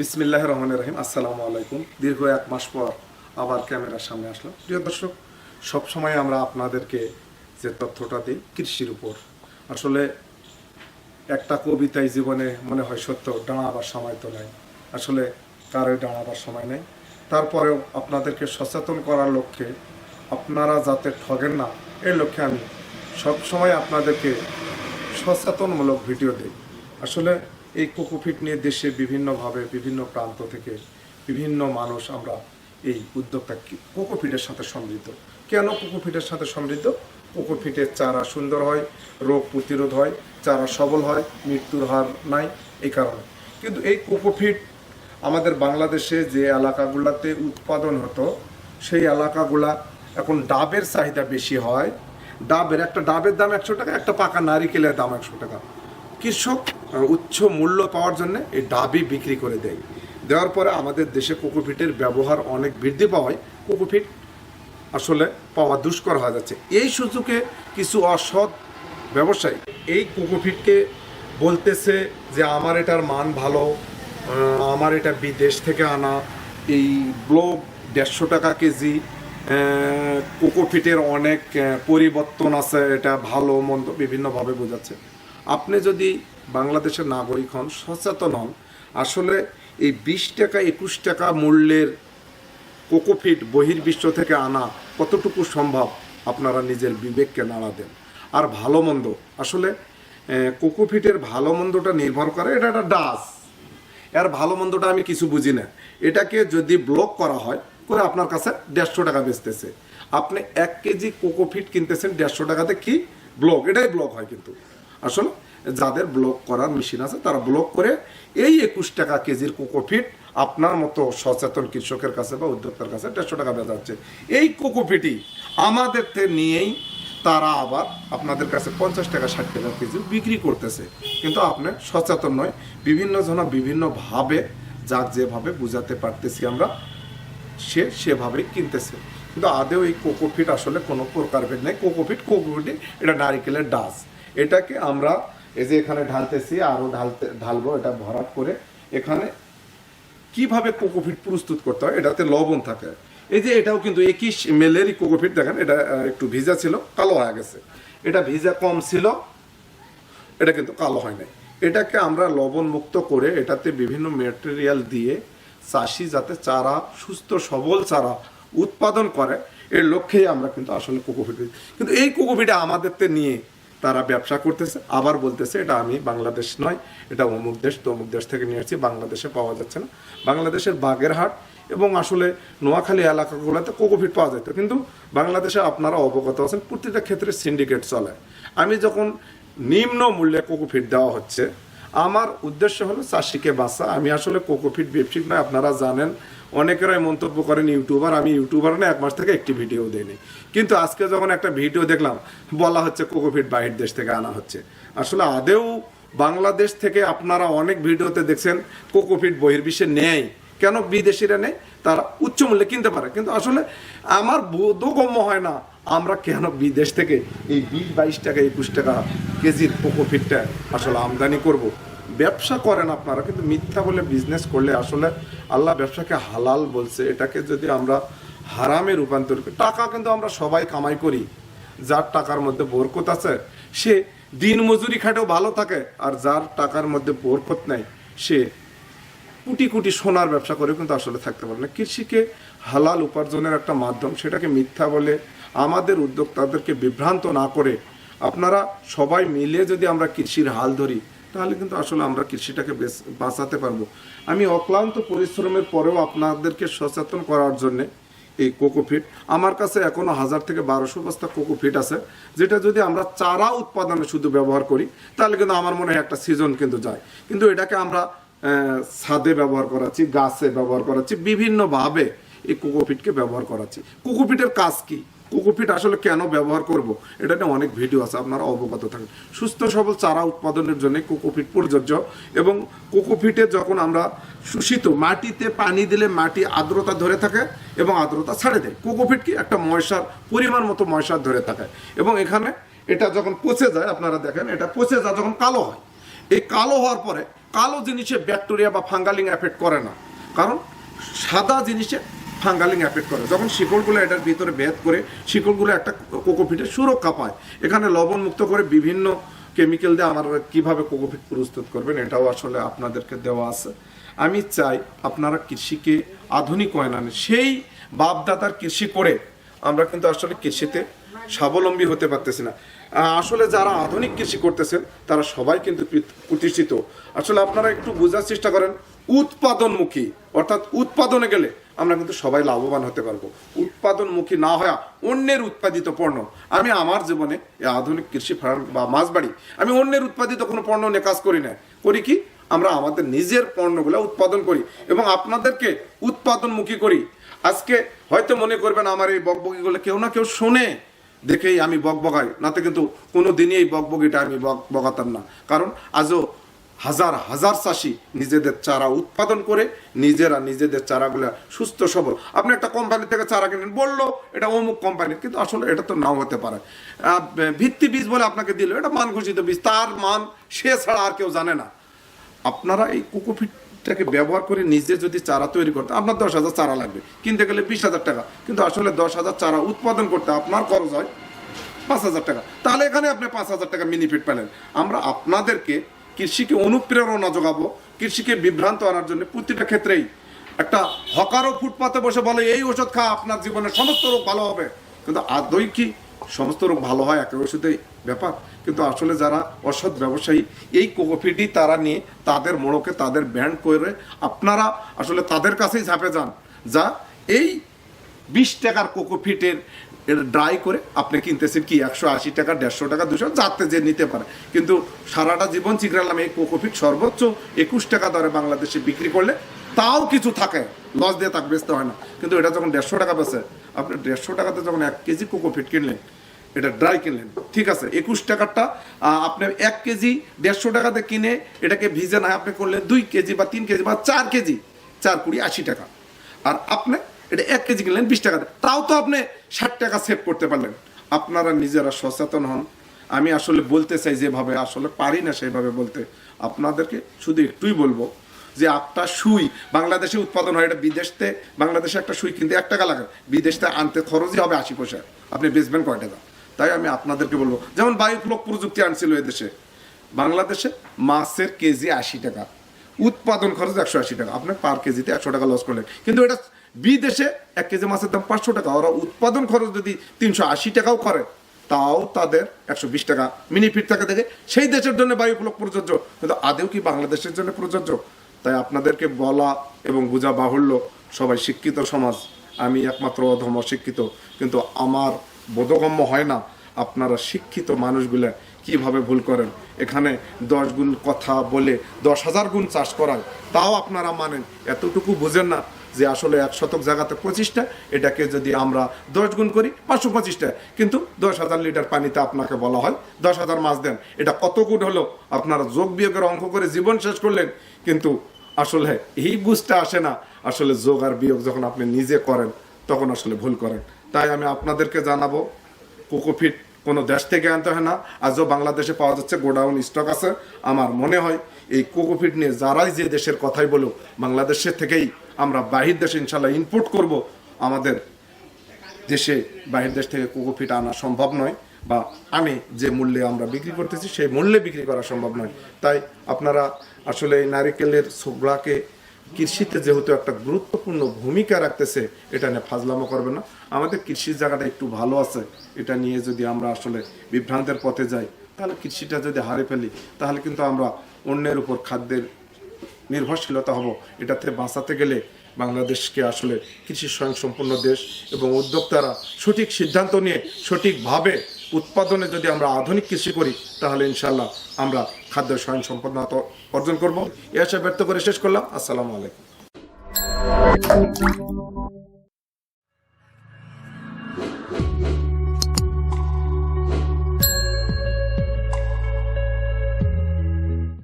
বিসমিল্লাহ রহমান রহিম, আসসালামু আলাইকুম। দীর্ঘ এক মাস পর আবার ক্যামেরার সামনে আসলাম। প্রিয় দর্শক, সবসময় আমরা আপনাদেরকে যে তথ্যটা দিই কৃষির উপর, আসলে একটা কবিতায় জীবনে মনে হয় সত্য দাঁড়াবার সময় তো নাই। আসলে কারোই দাঁড়াবার সময় নেই। তারপরেও আপনাদেরকে সচেতন করার লক্ষ্যে আপনারা যাতে ঠগেন না, এর লক্ষ্যে আমি সবসময় আপনাদেরকে সচেতনমূলক ভিডিও দিই। আসলে এই কোকোফিট নিয়ে দেশে বিভিন্নভাবে বিভিন্ন প্রান্ত থেকে বিভিন্ন মানুষ আমরা এই উদ্যোগটা কি- কোকোপিটের সাথে সমৃদ্ধ কেন কোকোফিটের সাথে সমৃদ্ধ কোকোফিটের চারা সুন্দর হয়, রোগ প্রতিরোধ হয়, চারা সবল হয়, মৃত্যুর হার নাই এই কারণে। কিন্তু এই কোকোফিট আমাদের বাংলাদেশে যে এলাকাগুলোতে উৎপাদন হতো, সেই এলাকাগুলা এখন ডাবের চাহিদা বেশি হয়। ডাবের একটা, ডাবের দাম একশো টাকা, একটা পাকা নারিকেলের দাম একশো টাকা। কৃষক উচ্চ মূল্য পাওয়ার জন্য এই ডাবি বিক্রি করে দেয়। দেওয়ার পরে আমাদের দেশে কোকোপিটের ব্যবহার অনেক বৃদ্ধি পাওয়ায় কোকোপিট আসলে পাওয়া দুষ্কর হয়ে যাচ্ছে। এই সুযোগে কিছু অসৎ ব্যবসায়ী এই কোকোপিটকে বলতেছে যে আমার এটার মান ভালো আমার এটা বিদেশ থেকে আনা। এই ব্লক দেড়শো টাকা কেজি আহ, কোকোপিটের অনেক পরিবর্তন আছে এটা ভালো মন্দ বিভিন্নভাবে বোঝাচ্ছে। আপনি যদি বাংলাদেশের নাগরিক হন, সচেতন হন, আসলে এই বিশ টাকা, একুশ টাকা মূল্যের কোকোফিট বহির্বিশ্ব থেকে আনা কতটুকু সম্ভব, আপনারা নিজের বিবেককে নাড়া দেন। আর ভালো মন্দ, আসলে কোকোফিটের ভালো মন্দটা নির্ভর করে, এটা একটা ডাস। এর ভালো মন্দটা আমি কিছু বুঝি না। এটাকে যদি ব্লক করা হয়, করে আপনার কাছে দেড়শো টাকা বেচতেছে। আপনি এক কেজি কোকোফিট কিনতেছেন দেড়শো টাকাতে কি ব্লক? এটাই ব্লক হয় কিন্তু। আসলে যাদের ব্লক করার মেশিন আছে, তারা ব্লক করে এই একুশ টাকা কেজির কোকোফিট আপনার মতো সচেতন কৃষকের কাছে বা উদ্যোক্তার কাছে দেড়শো টাকা বেচাচ্ছে এই কোকোফিটই আমাদের নিয়েই তারা আবার আপনাদের কাছে পঞ্চাশ টাকা, ষাট টাকা কেজি বিক্রি করতেছে। কিন্তু আপনি সচেতন নয়, বিভিন্ন জন বিভিন্নভাবে যার যেভাবে বুঝাতে পারতেছি আমরা, সে সেভাবেই কিনতেছে। কিন্তু আদেও এই কোকোফিট আসলে কোনো প্রকার ভেদ নেই। কোকোফিট কোকোফিট এটা নারিকেলের ডাস এটাকে আমরা এই যে এখানে ঢালতেছি আরও ঢালতে, ঢালবো, এটা ভরাট করে এখানে কীভাবে কোকোফিট প্রস্তুত করতে হয়, এটাতে লবণ থাকে। এই যে এটাও কিন্তু একই মেলেরই কোকোফিট দেখেন, এটা একটু ভিজা ছিল, কালো হয়ে গেছে। এটা ভিজা কম ছিল, এটা কিন্তু কালো হয় নাই। এটাকে আমরা লবণ মুক্ত করে এটাতে বিভিন্ন মেটেরিয়াল দিয়ে চাষি যাতে চারা, সুস্থ, সবল চারা উৎপাদন করে, এর লক্ষ্যেই আমরা কিন্তু আসলে কোকোপিট, কিন্তু এই কোকোপিটা আমাদেরতে নিয়ে তারা ব্যবসা করতেছে, আবার বলতেছে, এটা আমি বাংলাদেশ নয়, এটা অমুক দেশ, তমুক দেশ থেকে নিয়ে আসছি, বাংলাদেশে পাওয়া যাচ্ছে না। বাংলাদেশের বাগেরহাট এবং আসলে নোয়াখালী এলাকাগুলোতে কোকোফিট পাওয়া যেত। কিন্তু বাংলাদেশে আপনারা অবগত আছেন, প্রতিটা ক্ষেত্রে সিন্ডিকেট চলে। আমি যখন নিম্ন মূল্যে কোকোফিট দেওয়া হচ্ছে আমার উদ্দেশ্য হলো চাষিকে বাঁচা। আমি আসলে কোকোফিট ব্যবসায়িক নয়, আপনারা জানেন। অনেকেরাই মন্তব্য করেন ইউটিউবার, আমি ইউটিউবার না, এক মাস থেকে একটি ভিডিও দিইনি। কিন্তু আজকে যখন একটা ভিডিও দেখলাম, বলা হচ্ছে কোকোফিট বাহির দেশ থেকে আনা হচ্ছে। আসলে আদেও বাংলাদেশ থেকে আপনারা অনেক ভিডিওতে দেখছেন, কোকোফিট বহির্বিশ্বে নেয় কেন বিদেশিরা নেই তারা উচ্চ মূল্যে কিনতে পারে। কিন্তু আসলে আমার বোধগম্য হয় না আমরা কেন বিদেশ থেকে এই বিশ বাইশ টাকা, একুশ টাকা কেজির কোকোফিটটা আসলে আমদানি করব। ব্যবসা করেন আপনারা, কিন্তু মিথ্যা বলে বিজনেস করলে আসলে আল্লাহ ব্যবসাকে হালাল বলছে। এটাকে যদি আমরা হারামে রূপান্তর করি, টাকা কিন্তু আমরা সবাই কামাই করি। যার টাকার মধ্যে বরকত আছে, সে দিন মজুরি খাটেও ভালো থাকে, আর যার টাকার মধ্যে বরকত নাই, সে কোটি কোটি সোনার ব্যবসা করে কিন্তু আসলে থাকতে পারে না। কৃষিকে হালাল উপার্জনের একটা মাধ্যম, সেটাকে মিথ্যা বলে আমাদের উদ্যোক্তাদেরকে বিভ্রান্ত না করে আপনারা সবাই মিলে যদি আমরা কৃষির হাল ধরি, তাহলে কিন্তু আসলে আমরা কৃষিটাকে বাঁচাতে পারব। আমি অক্লান্ত পরিশ্রমের পরেও আপনাদেরকে সচেতন করার জন্যে এই কোকোফিট আমার কাছে এখনও হাজার থেকে বারোশো বস্তা কোকোফিট আছে, যেটা যদি আমরা চারা উৎপাদনে শুধু ব্যবহার করি, তাহলে কিন্তু আমার মনে হয় একটা সিজন কিন্তু যায়। কিন্তু এটাকে আমরা ছাদে ব্যবহার করাচ্ছি, গাছে ব্যবহার করাচ্ছি, বিভিন্নভাবে এই কোকোপিটকে ব্যবহার করাচ্ছি। কোকোপিটের কাজ কি? কোকোপিট আসলে কেন ব্যবহার করব? এটা নিয়ে অনেক ভিডিও আছে, আপনারা অবগত থাকেন। সুস্থ সবল চারা উৎপাদনের জন্য কোকোপিট প্রযোজ্য এবং কোকোপিটে যখন আমরা শোষিত, মাটিতে পানি দিলে মাটি আর্দ্রতা ধরে থাকে এবং আর্দ্রতা ছাড়ে দেয়। কোকোপিট কি? একটা ময়সার, পরিমাণ মতো ময়সার ধরে থাকে এবং এখানে এটা যখন পচে যায়, আপনারা দেখেন, এটা পচে যায় যখন কালো হয়। এই কালো হওয়ার পরে কালো জিনিসে ব্যাকটেরিয়া বা ফাঙ্গালিং এফেক্ট করে না। কারণ সাদা জিনিসে ফাঙ্গালিং এফেক্ট করে। যখন শিকড়গুলো এটার ভিতরে ভেদ করে শিকড়গুলো একটা কোকোপিটের সুরক্ষা পায়। এখানে লবণ মুক্ত করে বিভিন্ন কেমিক্যাল দিয়ে আমার কীভাবে কোকোপিট প্রস্তুত করবেন এটাও আসলে আপনাদেরকে দেওয়া আছে। আমি চাই আপনারা কৃষিকে আধুনিক হয় না সেই বাপদাদার কৃষি করে আমরা কিন্তু আসলে কৃষিতে স্বাবলম্বী হতে পারতেছি না। আসলে যারা আধুনিক কৃষি করতেছেন, তারা সবাই কিন্তু প্রতিষ্ঠিত। আসলে আপনারা একটু বোঝার চেষ্টা করেন, উৎপাদনমুখী, অর্থাৎ উৎপাদনে গেলে আমরা কিন্তু সবাই লাভবান হতে পারব। উৎপাদনমুখী না হওয়া অন্যের উৎপাদিত পণ্য। আমি আমার জীবনে আধুনিক কৃষি ফার্ম বা মাছবাড়ি, আমি অন্যের উৎপাদিত কোনো পণ্য নিয়ে কাজ করি না। করি কি? আমরা আমাদের নিজের পণ্যগুলো উৎপাদন করি এবং আপনাদেরকে উৎপাদনমুখী করি। আজকে হয়তো মনে করবেন, আমার এই বকবকিগুলো কেউ না কেউ শোনে। দেখেই আমি বক বকাই নাতে কিন্তু কোনো দিনই এই বকবকিটা আমি বক বকাতাম না। কারণ আজও হাজার হাজার চাষি নিজেদের চারা উৎপাদন করে নিজেরা নিজেদের চারাগুলো সুস্থ, সবল। আপনি একটা কোম্পানি থেকে চারা কিনেন, বলল, এটা অমুক কোম্পানির কিন্তু আসলে এটা তো নাও হতে পারে। ভিত্তি বীজ বলে আপনাকে দিল, এটা মান ঘোষিত বীজ। তার মান সে ছাড়া আর কেউ জানে না। আপনারা এই কোকোপিটটাকে ব্যবহার করে নিজে যদি চারা তৈরি করতে, আপনার দশ হাজার চারা লাগবে। কিনতে গেলে বিশ হাজার টাকা। কিন্তু আসলে দশ হাজার চারা উৎপাদন করতে আপনার খরচ হয় পাঁচ হাজার টাকা। তাহলে এখানে আপনি পাঁচ হাজার টাকা বেনিফিট পেলেন। আমরা আপনাদেরকে কৃষিকে অনুপ্রেরণা যোগাবো, কৃষিকে বিভ্রান্ত আনার জন্য প্রতিটা ক্ষেত্রেই একটা হকারও ফুটপাতে বসে বলে, এই ওষুধ খা, আপনার জীবনের সমস্ত রোগ ভালো হবে। কিন্তু আদৌ কি সমস্ত রোগ ভালো হয় একটা ওষুধেই ব্যাপার। কিন্তু আসলে যারা অসৎ ব্যবসায়ী, এই কোকোপিটি তারা নিয়ে তাদের মোড়কে তাদের ব্যান্ড করে আপনারা আসলে তাদের কাছেই ঝাঁপে যান। যা এই বিশ টাকার কোকোফিটের ড্রাই করে আপনি কিনতেছেন কি একশো আশি টাকা, দেড়শো টাকা, দুশো যাতে যে নিতে পারে। কিন্তু সারাটা জীবন চিকরালাম এই কোকোফিট সর্বোচ্চ একুশ টাকা দরে বাংলাদেশে বিক্রি করলে তাও কিছু থাকে। লস দিয়ে তাকে বেচতে হয় না। কিন্তু এটা যখন দেড়শো টাকা বেচে, আপনি দেড়শো টাকাতে যখন এক কেজি কোকোফিট কিনলেন, এটা ড্রাই কিনলেন, ঠিক আছে? একুশ টাকারটা আপনি এক কেজি দেড়শো টাকাতে কিনে এটাকে ভিজে না আপনি করলেন দুই কেজি বা তিন কেজি বা চার কেজি, চার কুড়ি আশি টাকা। আর আপনি এটা এক কেজি কিনলেন বিশ টাকাতে। তাও তো আপনি ষাট টাকা সেভ করতে পারলেন। আপনারা নিজেরা সচেতন হন। আমি আসলে বলতে চাই যেভাবে, আসলে পারি না সেইভাবে বলতে। আপনাদেরকে শুধু একটুই বলব যে আপনার সুই বাংলাদেশে উৎপাদন হয়, এটা বিদেশতে, বাংলাদেশে একটা সুই কিনতে এক টাকা লাগে। বিদেশতে আনতে খরচই হবে আশি পয়সা। আপনি বেচবেন কয় টাকা? তাই আমি আপনাদেরকে বলব, যেমন বায়ুফ্লক প্রযুক্তি আনছিল এদেশে। বাংলাদেশে মাছের কেজি আশি টাকা, উৎপাদন খরচ একশো আশি টাকা। আপনি পার কেজিতে একশো টাকা লস করলেন। কিন্তু এটা বিদেশে এক কেজি মাছের দাম পাঁচশো টাকা। ওরা উৎপাদন খরচ যদি তিনশো আশি টাকাও করে, তাও তাদের একশো বিশ টাকা। মিনিফিট থেকে সেই দেশের জন্য বায়ুফলক প্রযোজ্য। কিন্তু আদেও কি বাংলাদেশের জন্য প্রযোজ্য? তাই আপনাদেরকে বলা এবং বোঝা বাহুল্য, সবাই শিক্ষিত সমাজ। আমি একমাত্র অধম অশিক্ষিত কিন্তু আমার বোধগম্য হয় না আপনারা শিক্ষিত মানুষগুলা কীভাবে ভুল করেন। এখানে দশ গুণ কথা বলে দশ হাজার গুণ চাষ করায়, তাও আপনারা মানেন। এতটুকু বুঝেন না যে আসলে এক শতক জায়গাতে পঁচিশটা, এটাকে যদি আমরা দশ গুণ করি, পাঁচশো পঁচিশটা। কিন্তু দশ হাজার লিটার পানিতে আপনাকে বলা হয়, দশ হাজার মাছ দেন। এটা কত গুণ হলো? আপনারা যোগ বিয়োগের অঙ্ক করে জীবন শেষ করলেন, কিন্তু আসলে এই বুঝতে আসে না। আসলে যোগ আর বিয়োগ যখন আপনি নিজে করেন, তখন আসলে ভুল করেন। তাই আমি আপনাদেরকে জানাব কোকোফিট কোনো দেশ থেকে আনতে হয় না। আজও বাংলাদেশে পাওয়া যাচ্ছে, গোডাউন স্টক আছে। আমার মনে হয় এই কোকোফিট নিয়ে যারাই যে দেশের কথাই বলুক, বাংলাদেশের থেকেই আমরা বাহির দেশে ইনশাল্লাহ ইনপুট করব। আমাদের দেশে বাহির দেশ থেকে কোকোফিট আনা সম্ভব নয়। বা আমি যে মূল্যে আমরা বিক্রি করতেছি, সেই মূল্যে বিক্রি করা সম্ভব নয়। তাই আপনারা আসলে এই নারিকেলের ছোবড়াকে কৃষিতে যেহেতু একটা গুরুত্বপূর্ণ ভূমিকা রাখতেছে, এটা নিয়ে ফাজলামো করবে না। আমাদের কৃষির জায়গাটা একটু ভালো আছে। এটা নিয়ে যদি আমরা আসলে বিভ্রান্তের পথে যাই, তাহলে কৃষিটা যদি হারে ফেলি, তাহলে কিন্তু আমরা অন্যের উপর খাদ্যের নির্ভরশীলতা হব। এটাতে বাঁচাতে গেলে বাংলাদেশকে আসলে কৃষি স্বয়ংসম্পূর্ণ দেশ এবং উদ্যোক্তারা সঠিক সিদ্ধান্ত নিয়ে সঠিকভাবে উৎপাদনে যদি আমরা আধুনিক কৃষি করি, তাহলে ইনশাল্লাহ আমরা খাদ্য স্বয়ং সম্পদ অর্জন করব। এ আশা ব্যর্থ করে শেষ করলাম। আসসালামু আলাইকুম।